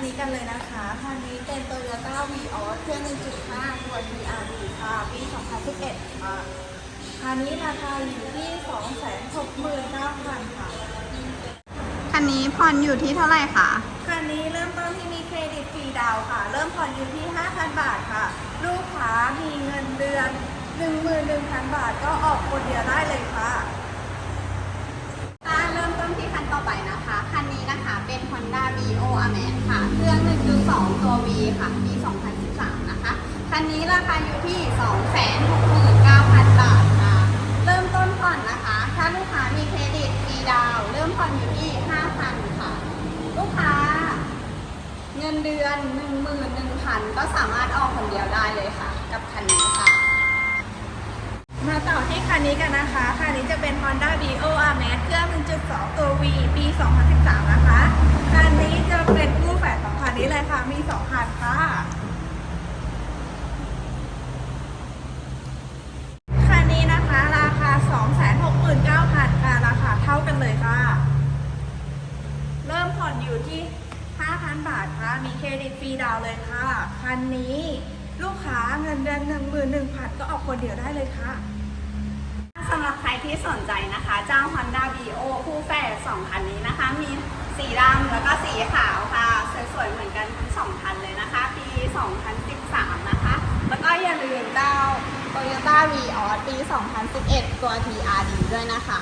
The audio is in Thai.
นที่คันนี้กันเลยนะคะคันนี้เป็น Toyota Vios เครื่อง 1.5 ตัว TRD ค่ะ ปี 2011 ค่ะคันนี้ราคาอยู่ที่ 269,000 ค่ะ คันนี้ผ่อนอยู่ที่เท่าไหร่คะคันนี้เริ่มต้นที่มีเครดิตฟรีดาวค่ะ เริ่มผ่อนอยู่ที่ 5,000 บาทค่ะ ลูกค้ามีเงินเดือน 11,000 บาทก็ออกคนเดียวได้เลยค่ะอ่าเริ่มต้นที่คันต่อไปนะคะ คันนี้นะคะเป็น Honda Vio a m a z ค่ะ เครื่อง 1.2 ตัว V ค่ะปี 2013 นะคะ คันนี้ราคาอยู่ที่ 269,000 บาทค่ะ เริ่มต้นผ่อนนะคะ ถ้าลูกค้ามีเครดิตฟรีดาว เริ่มผ่อนอยู่ที่ 5,000 ค่ะ ลูกค้า เงินเดือน 11,000 ก็สามารถออกคนเดียวได้เลยค่ะ กับคันนี้ค่ะ มาต่อที่คันนี้กันนะคะ คันนี้จะเป็น Honda Vio a m a z เครื่อง 1.2 ตัว V ปี 2013 นะคะ คันนี้จะเป็นคู่แฝดของคัน นี้เลยค่ะมี2คันค่ะ คันนี้นะคะ ราคา 269,000ค่ะ ราคาเท่ากันเลยค่ะ เริ่มผ่อนอยู่ที่ 5,000 บาทค่ะ มีเครดิตฟรีดาวเลยค่ะ คันนี้ลูกค้าเงินเดือน11,000 ก็ออกคนเดียวได้เลยค่ะสำหรับใครที่สนใจนะคะเจ้า Honda Vio คู่แฝด2คันนี้นะคะ มีสีดำแล้วก็สีขาวค่ะ สวยๆเหมือนกันทั้งสองคันเลยนะคะ ปี 2013 นะคะ แล้วก็ อย่าลืมเจ้า Toyota Vios ปี 2011 ตัว TRD ด้วยนะคะ